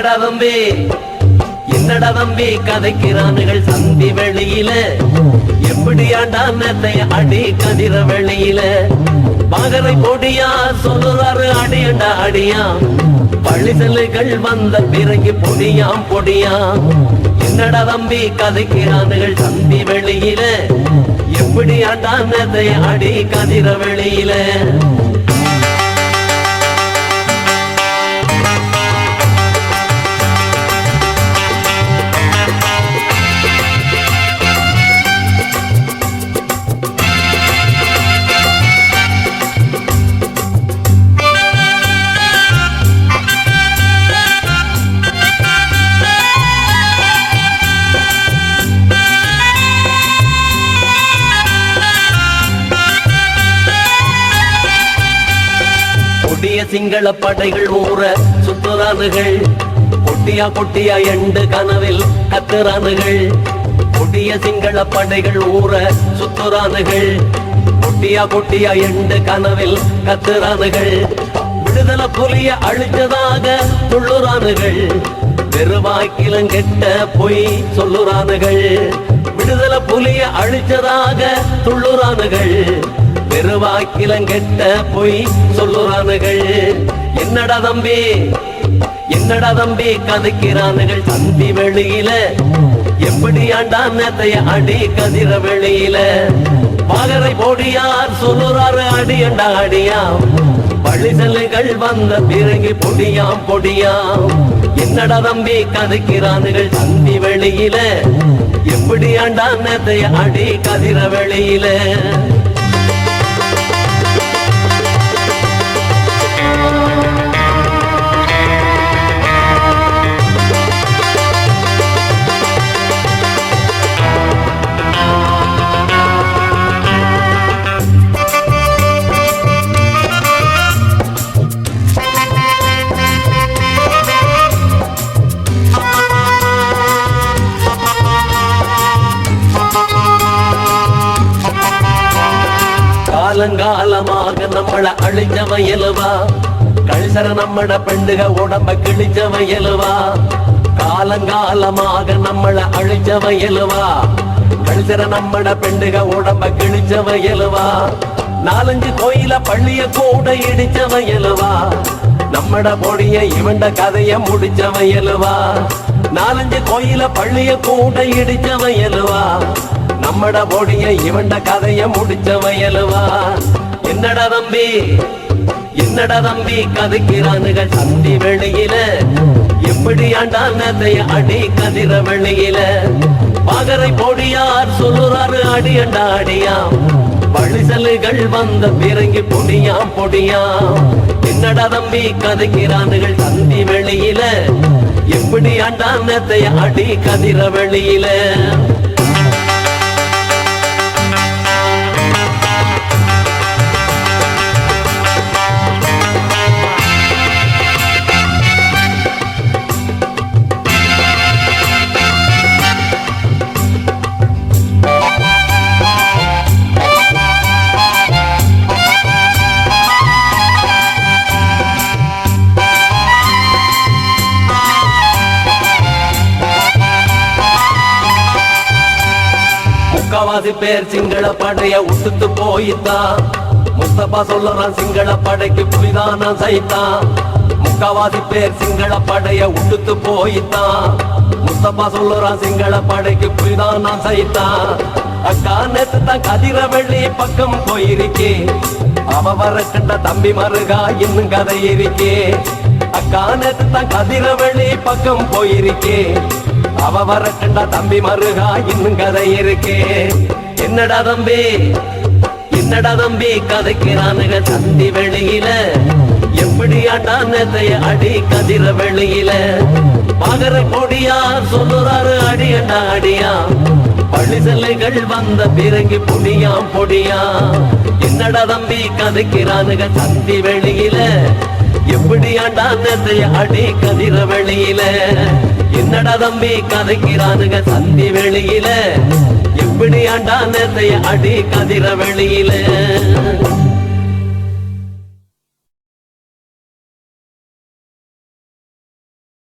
என்னடா தம்பி? என்னடா தம்பி? கதைக்கிறானுகள் சந்தி வெளியில. எப்படி ஆண்டா அடி கதிர வெளியில? மகரை பொடியா? சொல்லுறாரு அடியண்டா அடியா? பழிசலுகள் வந்த பிறகு பொடியாம் பொடியாம். என்னடா தம்பி? கதைக்கிறானுகள் சந்தி வெளியில. எப்படி ஆண்டா அடி கதிர வெளியில? கொடிய சிங்கள படைகள் ஊற சுத்துறானுகள். கொட்டியா கொட்டியா எண்டு கனவில் கத்துறானுகள். கொட்டிய சிங்கள படைகள் ஊற சுத்துறானுகள். கொட்டியா கொட்டியா எண்டு கனவில் கத்துறானுகள். விடுதலை புலிய அழிச்சதாக துள்ளுறானுகள். வெறுவாக்கிலங்கெட்ட பொய் சொல்லுறானுகள். விடுதலை புலிய அழிச்சதாக துள்ளுறானுகள். தெருவாக்கிலங்கெட்ட பொய் சொல்லுறானுகள். என்னடா தம்பி? என்னடா தம்பி? கதைக்கிறானுகள் சந்தி வெளியில. எப்படி ஆண்டா நேத்தைய அடி கதிர வெளியில? பாகரை போடியார் சொல்லுறாரு அடியண்டா அடியாம்? பழிசலுகள் வந்த பிறகு பொடியாம் பொடியாம். என்னடா தம்பி? கதைக்கிறானுகள் சந்தி வெளியில. எப்படி ஆண்டா நேத்தைய அடி கதிர வெளியில? காலங்காலமாக நம்மள அழிஞ்சவன் எலுவா? கழிசர நம்மட பெண்டுக உடம்ப கிழிச்சவன் எலுவா? காலங்காலமாக நம்மள அழிஞ்சவன் எலுவா? கழிசர நம்மட பெண்டுக உடம்ப கிழிச்சவன் எலுவா? நாலஞ்சு கோயில பள்ளிய கூட இடிச்சவன் எலுவா? நம்மட பொடிய இவண்ட கதைய முடிச்சவன் எலுவா? நாலஞ்சு கோயில பள்ளிய கூட இடிச்சவன் எலுவா? நம்மட பொடிய இவண்ட கதைய முடிச்ச வயலுவா என்னடா தம்பி? என்னடா தம்பி? கதைக்கிறானுங்க சந்தி வெளியில. எப்படி ஆண்டா அடி கதிர வெளியில? பாகரை போடியார் சொல்லுறாரு அடி அண்டா அடியாம் பழிசலுகள் வந்த பிறங்கி பொடியாம் பொடியாம். என்னடா தம்பி? கதைக்கிறானுகள் சந்தி வெளியில. எப்படி ஆண்டா அடி கதிர வெளியில? முக்காவாசி பேர் சிங்கள படைய உடுத்து போயித்தான். முஸ்தபா சொல்லறான் சிங்கள படைக்கு புலிதான சைத்தான். முக்காவாசி பேர் சிங்கள படைய உடுத்து போயிட்டான் முஸ்தபா சொல்லறான் சிங்கள படைக்கு புலிதான சைத்தான். அக்கா நேத்து தான் கதிர வெள்ளி பக்கம் போயிருக்கே அவ வர கண்ட தம்பி மருகா இன்னும் கதை இருக்கே. அக்கா நேத்து தான் கதிர வெள்ளி பக்கம் போயிருக்கே அவ வர தம்பி மருகா இன்னும் கதை இருக்கே. என்னடா தம்பி? என்னடா தம்பி? கதைக்கிறானுங்க சந்தி வெளியில. எப்படி ஆண்டா நேத்தைய அடி கதிர வெளியில. பகர கொடியா சொல்லுறாரு அடியண்டா அடியா. பழிசலைகள் வந்த பிறகு புடியா பொடியா. என்னடா தம்பி? கதைக்கிறானுங்க சந்தி வெளியில. எப்படியாண்டா நேத்தைய அடி கதிர வெளியில. என்னடா தம்பி கதைக்கிறானுங்க சந்தி வெளியில? எப்படி ஆண்டான அடி கதிர வெளியில?